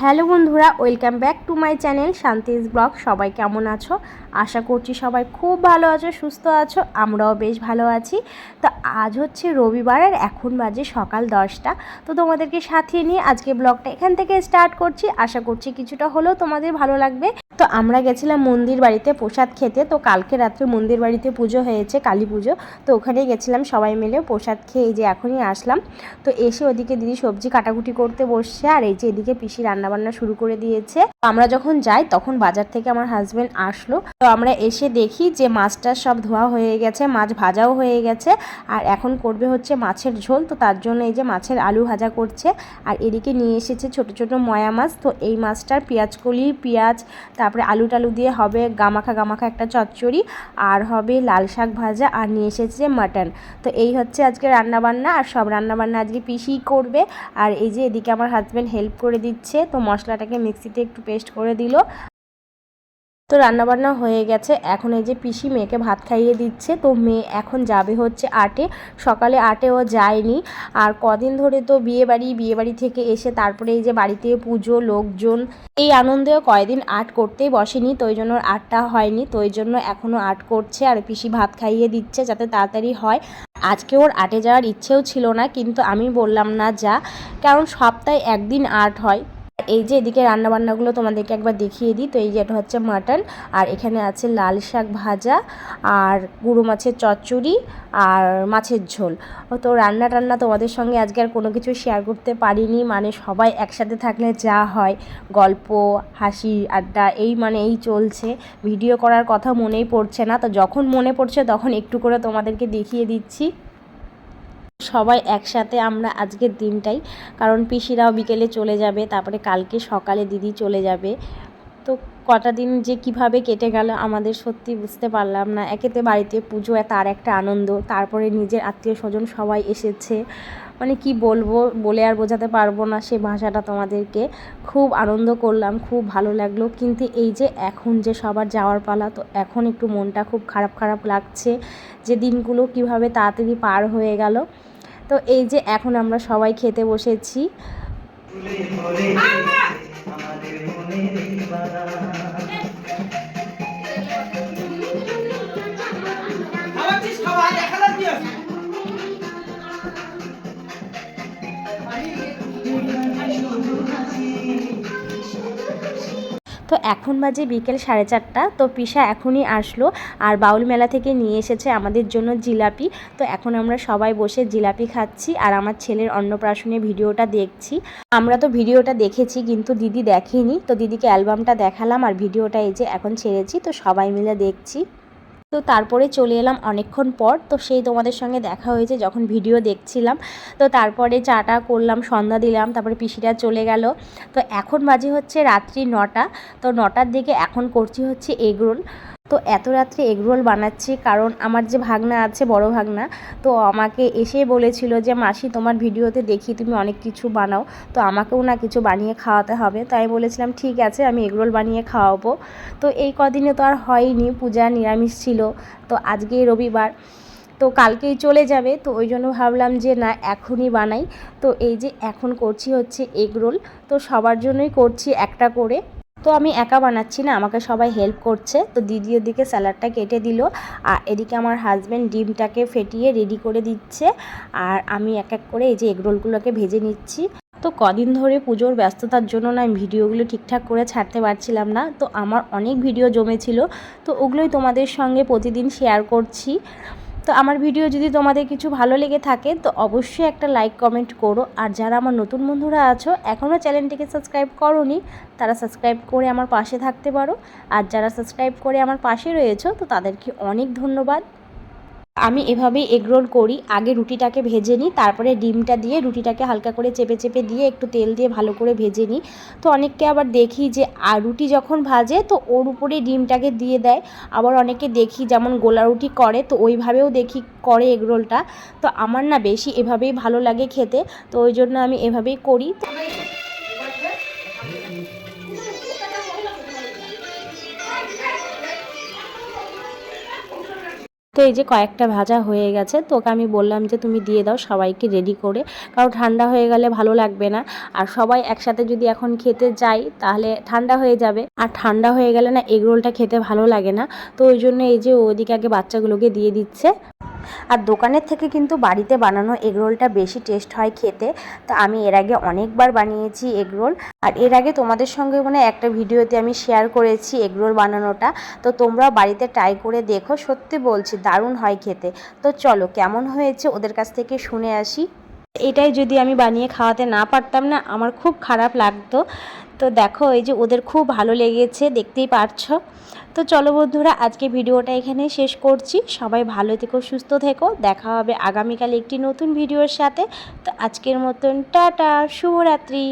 Hello বন্ধুরা, welcome back to my channel Shanti's blog. সবাই কেমন আছো? আশা করছি সবাই খুব ভালো আছো, সুস্থ আছো, আমরাও বেশ ভালো আছি। তো আজ হচ্ছে রবিবার আর এখন বাজে সকাল দশটা। তো তোমাদেরকে সাথে নিয়ে আজকে ব্লগটা এখান থেকে স্টার্ট করছি। আশা করছি কিছুটা হলেও তোমাদের ভালো লাগবে। তো আমরা গেছিলাম মন্দির বাড়িতে প্রসাদ খেতে। তো কালকে রাত্রে মন্দির বাড়িতে পুজো হয়েছে, কালী পুজো। তো ওখানেই গেছিলাম সবাই মিলে প্রসাদ খেয়ে এই যে এখনই আসলাম। তো এসে ওদিকে দিদি সবজি কাটাকুটি করতে বসছে আর এই যে এদিকে পিসি রান্নাবান্না শুরু করে দিয়েছে। আমরা যখন যাই তখন বাজার থেকে আমার হাজব্যান্ড আসলো। তো আমরা এসে দেখি যে মাছটা সব ধোয়া হয়ে গেছে, মাছ ভাজাও হয়ে গেছে। আর এখন করবে হচ্ছে মাছের ঝোল। তো তার জন্য এই যে মাছের আলু ভাজা করছে। আর এদিকে নিয়ে এসেছে ছোট ছোট ময়া মাছ। তো এই মাছটার পেঁয়াজ কলি, পেঁয়াজ তারপরে আলু টালু দিয়ে হবে গামাখা গামাখা একটা চচ্চড়ি, আর হবে লাল শাক ভাজা, আর নিয়ে এসেছে মাটন। তো এই হচ্ছে আজকে রান্নাবান্না, আর সব রান্নাবান্না আজকে পিসিই করবে। আর এই যে এদিকে আমার হাজব্যান্ড হেল্প করে দিচ্ছে, তো মশলাটাকে মিক্সিতে একটু পেস্ট করে দিল। তো রান্নাবান্না হয়ে গেছে। এখন এই যে পিসি মেয়েকে ভাত খাইয়ে দিচ্ছে, তো মেয়ে এখন যাবে হচ্ছে আটে। সকালে আটে ও যায়নি। আর কদিন ধরে তো বিয়ে বাড়ি বিয়ে বাড়ি থেকে এসে তারপরে এই যে বাড়িতে পুজো, লোকজন, এই আনন্দেও কয়দিন আর্ট করতেই বসেনি, তো ওই জন্য আর্টটা হয়নি। তো ওই জন্য এখনও আর্ট করছে আর পিসি ভাত খাইয়ে দিচ্ছে যাতে তাড়াতাড়ি হয়। আজকে ওর আটে যাওয়ার ইচ্ছেও ছিল না, কিন্তু আমি বললাম না যা, কারণ সপ্তাহে একদিন আর্ট হয়। এই যে এদিকে রান্নাবান্নাগুলো তোমাদেরকে একবার দেখিয়ে দিই। তো এই যে এটা হচ্ছে মাটন, আর এখানে আছে লাল শাক ভাজা, আর গুঁড়ো মাছের চচ্চড়ি, আর মাছের ঝোল। তো রান্না টান্না তোমাদের সঙ্গে আজকে আর কোনো কিছু শেয়ার করতে পারিনি। মানে সবাই একসাথে থাকলে যা হয়, গল্প, হাসি, আড্ডা, এই মানে এই চলছে। ভিডিও করার কথা মনেই পড়ছে না। তো যখন মনে পড়ছে তখন একটু করে তোমাদেরকে দেখিয়ে দিচ্ছি। সবাই একসাথে আমরা আজকের দিনটাই। কারণ পিসিরাও বিকেলে চলে যাবে, তারপরে কালকে সকালে দিদি চলে যাবে। তো কটা দিন যে কীভাবে কেটে গেল আমাদের সত্যি বুঝতে পারলাম না। একেতে বাড়িতে পুজো তার একটা আনন্দ, তারপরে নিজের আত্মীয় স্বজন সবাই এসেছে। মানে কি বলব, বলে আর বোঝাতে পারব না সে ভাষাটা তোমাদেরকে। খুব আনন্দ করলাম, খুব ভালো লাগল। কিন্তু এই যে এখন যে সবার যাওয়ার পালা, তো এখন একটু মনটা খুব খারাপ খারাপ লাগছে যে দিনগুলো কীভাবে তাড়াতাড়ি পার হয়ে গেল। তো এই যে এখন আমরা সবাই খেতে বসেছি। খাওয়াচ্ছিস তো এখন বাজে বিকেল সাড়ে চারটা। তো পিসা এখনই আসলো আর বাউল মেলা থেকে নিয়ে এসেছে আমাদের জন্য জিলাপি। তো এখন আমরা সবাই বসে জিলাপি খাচ্ছি আর আমার ছেলের অন্নপ্রাশনে ভিডিওটা দেখছি। আমরা তো ভিডিওটা দেখেছি কিন্তু দিদি দেখেনি। তো দিদিকে অ্যালবামটা দেখালাম আর ভিডিওটা এই যে এখন ছেড়েছি। তো সবাই মিলে দেখছি। তো তারপরে চলে এলাম অনেকক্ষণ পর। তো সেই তোমাদের সঙ্গে দেখা হয়েছে যখন ভিডিও দেখছিলাম। তো তারপরে চাটা করলাম, সন্ধ্যা দিলাম, তারপরে পিসিরা চলে গেল। তো এখন বাজে হচ্ছে রাত্রি নটা। তো নটার দিকে এখন করছি হচ্ছে এগরোল তো এত রাত্রে এগরোল বানাচ্ছি, কারণ আমার যে ভাগনা আছে, বড় ভাগনা, তো আমাকে এসে বলেছিল যে, মাসি, তোমার ভিডিওতে দেখি তুমি অনেক কিছু বানাও, তো আমাকেও না কিছু বানিয়ে খাওয়াতে হবে। তাই বলেছিলাম, ঠিক আছে, আমি এগরোল বানিয়ে খাওয়াবো। তো এই কদিনে তো আর হয়নি, পূজা নিরামিষ ছিল, তো আজকে রবিবার, তো কালকেই চলে যাবে, তো ওই জন্য ভাবলাম যে, না, এখনই বানাই। তো এই যে এখন করছি হচ্ছে এগরোল তো সবার জন্যই করছি একটা করে। তো আমি একা বানাচ্ছি না, আমাকে সবাই হেল্প করছে, তো দিদি ওদিকে স্যালাডটা কেটে দিল। আর এদিকে আমার হাজব্যান্ড ডিমটাকে ফেটিয়ে রেডি করে দিচ্ছে। আর আমি এক এক করে এই যে এগরোলগুলোকে ভেজে নিচ্ছি। তো কদিন ধরে পুজোর ব্যস্ততার জন্য না আমি ভিডিওগুলো ঠিকঠাক করে ছাড়তে পারছিলাম না। তো আমার অনেক ভিডিও জমেছিল। তো ওগুলোই তোমাদের সঙ্গে প্রতিদিন শেয়ার করছি। তো আমার ভিডিও যদি তোমাদের কিছু ভালো লেগে থাকে, তো অবশ্যই একটা লাইক কমেন্ট করো। আর যারা আমার নতুন বন্ধুরা আছো এখনও চ্যানেলটিকে সাবস্ক্রাইব করোনি, তারা সাবস্ক্রাইব করে আমার পাশে থাকতে পারো। আর যারা সাবস্ক্রাইব করে আমার পাশে রয়েছো, তো তাদেরকে অনেক ধন্যবাদ। আমি এভাবেই এগরোল করি। আগে রুটিটাকে ভেজে নিই, তারপরে ডিমটা দিয়ে রুটিটাকে হালকা করে চেপে চেপে দিয়ে একটু তেল দিয়ে ভালো করে ভেজে নিই। তো অনেককে আবার দেখি যে আর রুটি যখন ভাজে তো ওর উপরে ডিমটাকে দিয়ে দেয়। আবার অনেকে দেখি যেমন গোলা রুটি করে তো ওইভাবেও দেখি করে এগরোলটা তো আমার না বেশি এভাবেই ভালো লাগে খেতে। তো ওই জন্য আমি এভাবেই করি। তো এই যে কয়েকটা ভাজা হয়ে গেছে, তোকে আমি বললাম যে তুমি দিয়ে দাও, সবাইকে রেডি করে। কারণ ঠান্ডা হয়ে গেলে ভালো লাগবে না। আর সবাই একসাথে যদি এখন খেতে যাই, তাহলে ঠান্ডা হয়ে যাবে। আর ঠান্ডা হয়ে গেলে না এগরোলটা খেতে ভালো লাগে না। তো ওই জন্য এই যে ওদিকে আগে বাচ্চাগুলোকে দিয়ে দিচ্ছে। আর দোকানের থেকে কিন্তু বাড়িতে বানানো এগরোলটা বেশি টেস্ট হয় খেতে। তো আমি এর আগে অনেকবার বানিয়েছি এগরোল আর এর আগে তোমাদের সঙ্গে মানে একটা ভিডিওতে আমি শেয়ার করেছি এগরোল বানানোটা। তো তোমরাও বাড়িতে ট্রাই করে দেখো। সত্যি বলছি দারুণ হয় খেতে। তো চলো, কেমন হয়েছে ওদের কাছ থেকে শুনে আসি। এটাই যদি আমি বানিয়ে খাওয়াতে না পারতাম না, আমার খুব খারাপ লাগতো। তো দেখো, এই যে ওদের খুব ভালো লেগেছে, দেখতেই পারছ। তো চলো বন্ধুরা, আজকে ভিডিওটা এখানে শেষ করছি। সবাই ভালো থেকো, সুস্থ থেকো। দেখা হবে আগামীকাল একটি নতুন ভিডিওর সাথে। তো আজকের মতন, টাটা, শুভরাত্রি।